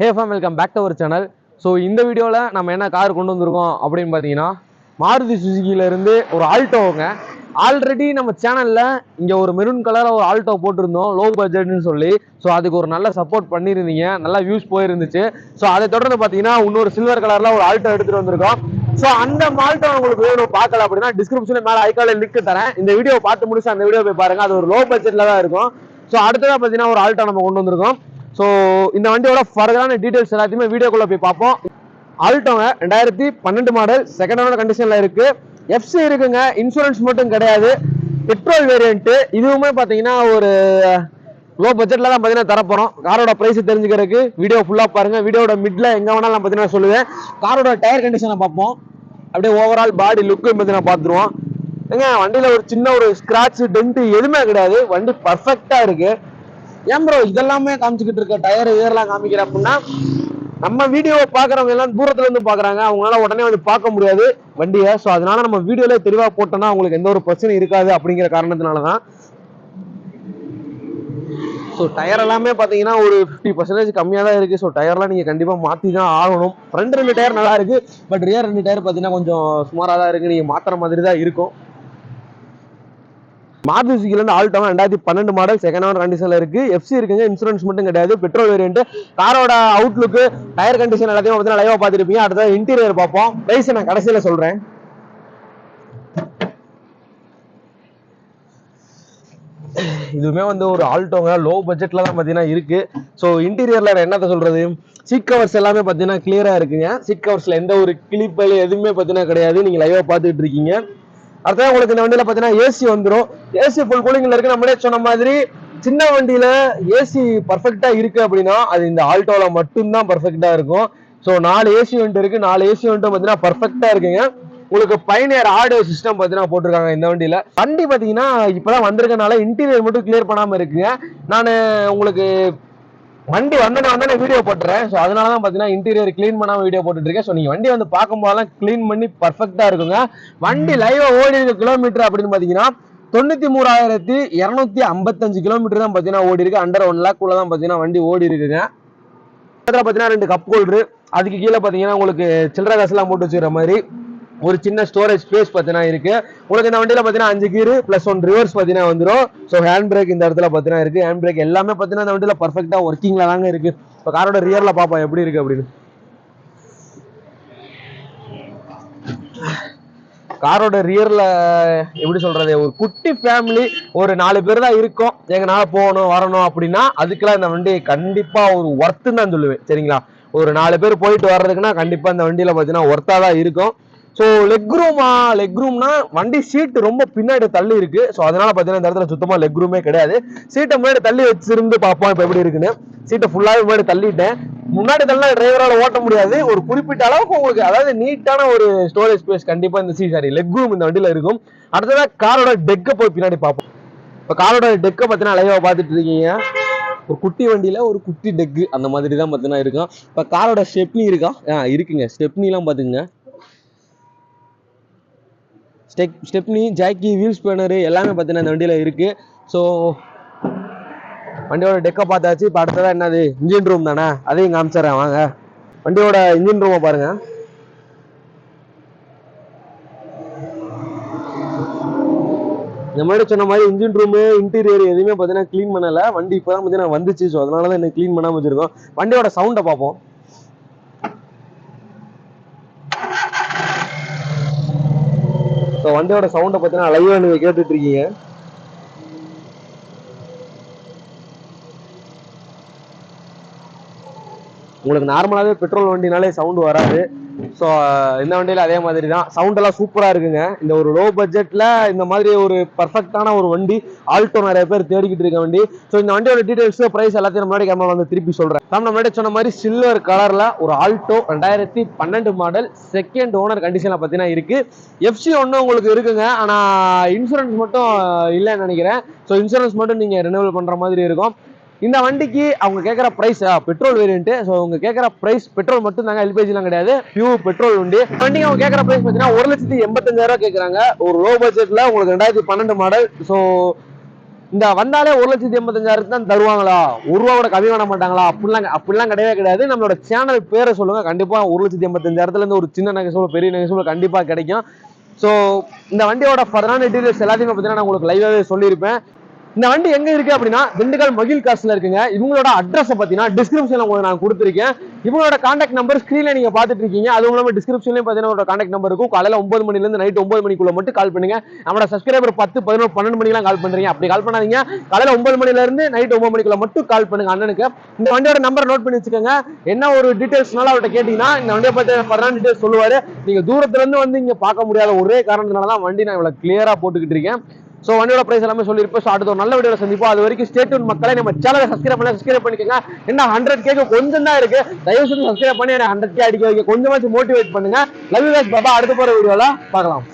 Hey fam welcome back to our channel so இந்த வீடியோவில் நம்ம என்ன கார் கொண்டு வந்திருக்கோம் அப்படின்னு பார்த்தீங்கன்னா மாருதி சுசுகில இருந்து ஒரு ஆல்டோங்க ஆல்ரெடி நம்ம சேனலில் இங்கே ஒரு மெரூன் கலரில் ஒரு ஆல்டோ போட்டிருந்தோம் லோ பட்ஜெட்னு சொல்லி. ஸோ அதுக்கு ஒரு நல்ல சப்போர்ட் பண்ணியிருந்தீங்க. நல்லா வியூஸ் போயிருந்துச்சு. ஸோ அதை தொடர்ந்து பார்த்தீங்கன்னா இன்னொரு சில்வர் கலரில் ஒரு ஆல்டோ எடுத்துகிட்டு வந்திருக்கோம். ஸோ அந்த மால்ட்டை உங்களுக்கு வேணும் பார்க்கல அப்படின்னா டிஸ்கிரிப்ஷனில் மேலே ஐக்கால லிங்க் தரேன். இந்த வீடியோ பார்த்து முடிச்சு அந்த வீடியோ போய் பாருங்க. அது ஒரு லோ பட்ஜெட்டில் தான் இருக்கும். ஸோ அடுத்ததாக பார்த்தீங்கன்னா ஒரு ஆல்ட்டோ நம்ம கொண்டு வந்திருக்கோம். ஸோ இந்த வண்டியோட ஃபர்தரான டீட்டெயில்ஸ் எல்லாத்தையுமே வீடியோக்குள்ளே போய் பார்ப்போம். ஆல்டோங்க ரெண்டாயிரத்தி பன்னெண்டு மாடல் செகண்ட் ஓனர் கண்டிஷனில் இருக்குது எஃப்சி இருக்குங்க இன்சூரன்ஸ் மட்டும் கிடையாது. பெட்ரோல் வேரியண்ட்டு இதுவுமே பார்த்தீங்கன்னா ஒரு லோ பட்ஜெட்டில் தான் பார்த்தீங்கன்னா தரப்போகிறோம் காரோட ப்ரைஸ் தெரிஞ்சுக்கிறதுக்கு வீடியோ ஃபுல்லாக பாருங்கள் வீடியோட மிடில் எங்கே வேணாலும் நான் பார்த்தீங்கன்னா சொல்லுவேன். காரோட டயர் கண்டிஷனை பார்ப்போம். அப்படியே ஓவரால் பாடி லுக்கு பார்த்தீங்கன்னா பார்த்துருவோம். ஏங்க வண்டியில் ஒரு சின்ன ஒரு ஸ்கிராட்ச் டென்ட்டு எதுவுமே கிடையாது. வண்டி பர்ஃபெக்டாக இருக்குது ஏன் ப்ரோ இதெல்லாமே காமிச்சுக்கிட்டு இருக்க டயர் இதெல்லாம் காமிக்கிற அப்படின்னா நம்ம வீடியோவை பாக்குறவங்க எல்லாம் தூரத்துல இருந்து பாக்குறாங்க அவங்களால உடனே வந்து பார்க்க முடியாது. வண்டியை ஸோ அதனால நம்ம வீடியோல தெளிவா போட்டோம்னா அவங்களுக்கு எந்த ஒரு பிரச்சனையும் இருக்காது அப்படிங்கிற காரணத்தினால தான் ஸோ டயர் எல்லாமே பார்த்தீங்கன்னா ஒரு ஃபிஃப்டி பர்சன்டேஜ் கம்மியாக தான் இருக்குது ஸோ டயர்லாம் நீங்கள் கண்டிப்பாக மாற்றி தான் ஆகணும். ஃப்ரண்ட் ரெண்டு டயர் நல்லா இருக்குது பட் ரியர் ரெண்டு டயர் பார்த்தீங்கன்னா கொஞ்சம் சுமாராக தான் இருக்குது நீங்கள் மாற்றுற மாதிரி தான் இருக்கும். மாருதி சுசுகிலேருந்து ஆல்டோ ரெண்டாயிரத்தி பன்னெண்டு மாடல் செகண்ட் ஓனர் கண்டிஷனில் இருக்கு. எஃப்சி இருக்குங்க இன்சூரன்ஸ் மட்டும் கிடையாது பெட்ரோல் வேரியன்ட் காரோட அவுட்லுக்கு டயர் கண்டிஷன் எல்லாத்தையும் பார்த்தீங்கன்னா லைவாக பார்த்துருப்பீங்க. அடுத்தது இன்டீரியர் பார்ப்போம். ப்ரைஸ் நான் கடைசியில் சொல்கிறேன் இதுவுமே வந்து ஒரு ஆல்டோங்க லோ பட்ஜெட்ல தான் பார்த்தீங்கன்னா இருக்கு. ஸோ இன்டீரியர்ல என்னத்த சொல்றது? சீட் கவர்ஸ் எல்லாமே பார்த்தீங்கன்னா கிளியரா இருக்குங்க. சீட் கவர்ஸ்ல எந்த ஒரு கிளிப்பல் எதுவுமே பார்த்தீங்கன்னா கிடையாது. நீங்க லைவா பார்த்துட்டு இருக்கீங்க. அடுத்தது உங்களுக்கு இந்த வண்டியில பார்த்தீங்கன்னா ஏசி வந்துடும் ஏசி ஃபுல் கூலிங்ல இருக்கு. நம்மளே சொன்ன மாதிரி சின்ன வண்டியில ஏசி பர்ஃபெக்டா இருக்கு அப்படின்னா அது இந்த ஆல்டோல மட்டும்தான் பர்ஃபெக்டா இருக்கும். ஸோ நாலு ஏசி வந்துட்டு இருக்கு. நாலு ஏசி வந்துட்டு பார்த்தீங்கன்னா பர்ஃபெக்டா இருக்குங்க. உங்களுக்கு பயனியர் ஆடியோ சிஸ்டம் பார்த்தீங்கன்னா போட்டிருக்காங்க இந்த வண்டியில். வண்டி பார்த்தீங்கன்னா இப்போதான் வந்திருக்கனால இன்டீரியர் மட்டும் கிளியர் பண்ணாமல் இருக்குங்க. நான் உங்களுக்கு வண்டி வந்தனே வந்தனே வீடியோ போட்டுறேன். ஸோ அதனால தான் பார்த்தீங்கன்னா இன்டீரியர் க்ளீன் பண்ணாம வீடியோ போட்டுட்டு இருக்கேன் ஸோ நீங்கள் வண்டி வந்து பார்க்கும்போதெல்லாம் க்ளீன் பண்ணி பர்ஃபெக்டாக இருக்குங்க. வண்டி லைவா ஓடி இருக்க கிலோமீட்டர் அப்படின்னு பார்த்தீங்கன்னா தொண்ணூத்தி மூணாயிரத்தி இரநூத்தி ஐம்பத்தஞ்சு கிலோமீட்டர் தான் பார்த்தீங்கன்னா ஓடி இருக்கு அண்டர் ஒன் லேக் உள்ள தான் பார்த்தீங்கன்னா வண்டி ஓடி இருக்குங்க பார்த்தீங்கன்னா ரெண்டு கப் ஹோல்டரு அதுக்கு கீழே பார்த்தீங்கன்னா உங்களுக்கு சில்லறை காசுலாம் போட்டு வச்சுக்கிற மாதிரி ஒரு சின்ன ஸ்டோரேஜ் ஸ்பேஸ் பார்த்தீங்கன்னா இருக்கு. உங்களுக்கு இந்த வண்டியில் பார்த்தீங்கன்னா அஞ்சு கீரு ப்ளஸ் ஒன் ரிவர்ஸ் பார்த்தீங்கன்னா வந்துடும் ஸோ ஹேண்ட் பிரேக் இந்த இடத்துல பார்த்தீங்கன்னா இருக்கு. ஹேண்ட் பிரேக் எல்லாமே பார்த்தீங்கன்னா இந்த வண்டியில் பர்ஃபெக்டாக ஒர்க்கிங்கில் தாங்க இருக்கு. இப்போ காரோட ரியரில் பார்ப்போம் எப்படி இருக்கு அப்படின்னு. காரோட ரியரில் எப்படி சொல்கிறது ஒரு குட்டி ஃபேமிலி ஒரு நாலு பேர் தான் இருக்கும். எங்கனால போகணும் வரணும் அப்படின்னா அதுக்கெல்லாம் இந்த வண்டி கண்டிப்பாக ஒரு ஒர்த்துன்னு தான் சொல்லுவேன். சரிங்களா? ஒரு நாலு பேர் போயிட்டு வர்றதுக்குன்னா கண்டிப்பாக இந்த வண்டியில் பார்த்தீங்கன்னா ஒர்த்தாக தான் இருக்கும். ஸோ லெக் ரூமா லெக் ரூம்னா வண்டி சீட் ரொம்ப பின்னாடி தள்ளி இருக்கு. ஸோ அதனால பார்த்தீங்கன்னா இந்த இடத்துல சுத்தமாக லெக் ரூமே கிடையாது. சீட்டை முன்னாடி தள்ளி வச்சிருந்து பார்ப்போம் இப்போ எப்படி இருக்குன்னு. சீட்டை ஃபுல்லாகவே முன்னாடி தள்ளிட்டேன். முன்னாடி தள்ளா டிரைவரால் ஓட்ட முடியாது. ஒரு குறிப்பிட்ட அளவுக்கு உங்களுக்கு அதாவது நீட்டான ஒரு ஸ்டோரேஜ் ஸ்பேஸ் கண்டிப்பாக இந்த சீ சாரி லெக் ரூம் இந்த வண்டியில் இருக்கும். அடுத்ததாக காரோட டெக்கை போய் பின்னாடி பார்ப்போம். இப்போ காரோட டெக்கை பார்த்தீங்கன்னா அழகாக பார்த்துட்டு இருக்கீங்க. ஒரு குட்டி வண்டியில் ஒரு குட்டி டெக்கு அந்த மாதிரி தான் பார்த்தீங்கன்னா இருக்கும். இப்போ காரோட ஸ்டெப்னி இருக்கா? ஆ இருக்குங்க. ஸ்டெப்னிலாம் பார்த்துங்க step stepney jack wheel spanner எல்லாமே பார்த்தீங்கன்னா இந்த வண்டியில் இருக்குது ஸோ வண்டியோட டெக்கை பார்த்தாச்சு. இப்போ அடுத்ததாக என்னது? இன்ஜின் ரூம் தானே? அதையும் காமிச்சிடுறேன் வாங்க. வண்டியோட இன்ஜின் ரூமை பாருங்கள் இந்த மாதிரி சொன்ன மாதிரி இன்ஜின் ரூமு இன்டீரியர் எதுவுமே பார்த்தீங்கன்னா க்ளீன் பண்ணலை. வண்டி இப்போ தான் பார்த்தீங்கன்னா வந்துச்சு. ஸோ அதனால தான் என்ன க்ளீன் பண்ணாமல் வச்சுருக்கோம். வண்டியோட சவுண்டை பார்ப்போம். ஸோ வண்டியோட சவுண்டை பார்த்தீங்கன்னா லைவாக நீங்கள் கேட்டுட்டு இருக்கீங்க. உங்களுக்கு நார்மலாகவே பெட்ரோல் வண்டினாலே சவுண்டு வராது. ஸோ இந்த வண்டியில் அதே மாதிரி தான் சவுண்ட் எல்லாம் சூப்பராக இருக்குங்க. இந்த ஒரு லோ பட்ஜெட்டில் இந்த மாதிரி ஒரு பர்ஃபெக்டான ஒரு வண்டி ஆல்டோ நிறைய பேர் தேடிக்கிட்டு இருக்க வண்டி. ஸோ இந்த வண்டியோட டீடைல்ஸ் ப்ரைஸ் எல்லாத்தையும் முன்னாடி கேமரா வந்து திருப்பி சொல்கிறேன் நம்ம முன்னாடி சொன்ன மாதிரி சில்வர் கலரில் ஒரு ஆல்டோ ரெண்டாயிரத்தி பன்னெண்டு மாடல் செகண்ட் ஓனர் கண்டிஷனில் பார்த்தீங்கன்னா இருக்குது எஃப்சி ஒன்று உங்களுக்கு இருக்குங்க. ஆனால் இன்சூரன்ஸ் மட்டும் இல்லைன்னு நினைக்கிறேன். ஸோ இன்சூரன்ஸ் மட்டும் நீங்கள் ரெனிவல் பண்ணுற மாதிரி இருக்கும். இந்த வண்டிக்கு அவங்க கேட்குற ப்ரைஸ் பெட்ரோல் வேரியன்ட்டு ஸோ அவங்க கேட்குற ப்ரைஸ் பெட்ரோல் மட்டும் தாங்க எல்பிஜிலாம் கிடையாது. பியூர் பெட்ரோல் வண்டி. வண்டிக்கு அவங்க கேட்குற ப்ரைஸ் பார்த்தீங்கன்னா ஒரு லட்சத்தி எண்பத்தஞ்சாயிரம் கேட்குறாங்க ஒரு லோ பட்ஜெட்டில் உங்களுக்கு ரெண்டாயிரத்தி பன்னெண்டு மாடல் ஸோ இந்த வந்தாலே ஒரு லட்சத்தி எண்பத்தஞ்சாயிரத்து தான் தருவாங்களா? ஒரு ரூபா கூட கம்மி பண்ண மாட்டாங்களா? அப்படிலாம் அப்படிலாம் கிடையவே கிடையாது. நம்மளோட சேனல் பேரை சொல்லுங்கள் கண்டிப்பாக ஒரு லட்சத்தி எண்பத்தஞ்சாயிரத்துலேருந்து ஒரு சின்ன நகைசூல் பெரிய நகைசூல் கண்டிப்பாக கிடைக்கும். ஸோ இந்த வண்டியோட ஃபர்தரான டீட்டெயில்ஸ் எல்லாத்தையுமே பார்த்தீங்கன்னா நான் உங்களுக்கு லைவாகவே சொல்லியிருப்பேன். இந்த வண்டி எங்க இருக்கு அப்படின்னா திண்டுக்கல் மகிழ் காசுல இருக்குங்க. இவங்களோட அட்ரஸ் பார்த்தீங்கன்னா டிஸ்கிரிப்ஷன்ல உங்களுக்கு நான் கொடுத்துருக்கேன். இவங்களோட காண்டாக்ட் நம்பர் ஸ்கிரீன்ல நீங்க பாத்துட்டு இருக்கீங்க. அது இல்லாமல் டிஸ்கிரிப்ஷன்லயும் பார்த்தீங்கன்னா காண்டாக்ட் நம்பர் இருக்கும். காலையில ஒன்பது மணில இருந்து நைட் ஒன்பது மணிக்குள்ள மட்டும் கால் பண்ணுங்க. நம்மளோட சப்ஸ்கிரைபர் பத்து பதினோரு பன்னெண்டு மணிக்கெல்லாம் கால் பண்றீங்க. அப்படி கால் பண்ணாதீங்க. காலையில ஒன்பது மணில இருந்து நைட் ஒன்பது மணிக்குள்ள மட்டும் கால் பண்ணுங்க அண்ணனுக்கு. இந்த வண்டியோட நம்பர் நோட் பண்ணி வச்சுக்கோங்க. என்ன ஒரு டீடைல்ஸ்னால அவர்கிட்ட கேட்டீங்கன்னா இந்த வண்டியை பத்தி பதினாறு டீடைல்ஸ் சொல்லுவாரு. நீங்க தூரத்துல இருந்து வந்து இங்க பார்க்க முடியாத ஒரே காரணத்தினால தான் வண்டி நான் இவ்வளவு கிளியரா போட்டுக்கிட்டு இருக்கேன். ஸோ வண்டியோட ப்ரைஸ் எல்லாமே சொல்லியிருப்போம். ஸோ அடுத்த ஒரு நல்ல வீடியோ சந்திப்போம். அது வரைக்கும் ஸ்டேட்யூன் மக்களை நம்ம சேனலை சப்ஸ்கிரைப் பண்ணி சப்ஸ்கிரைப் பண்ணிக்கோங்க. என்ன ஹண்ட்ரட் கேக்கு கொஞ்சம் தான் இருக்கு. தயவு செஞ்சு சப்ஸ்கிரைப் பண்ணி என்ன ஹண்ட்ரட் கே அடிக்க வைக்க கொஞ்சமாச்சும் மோட்டிவேட் பண்ணுங்க. லவ் யூ பாபா அடுத்த போகிற வீடியோவில் பார்க்கலாம்.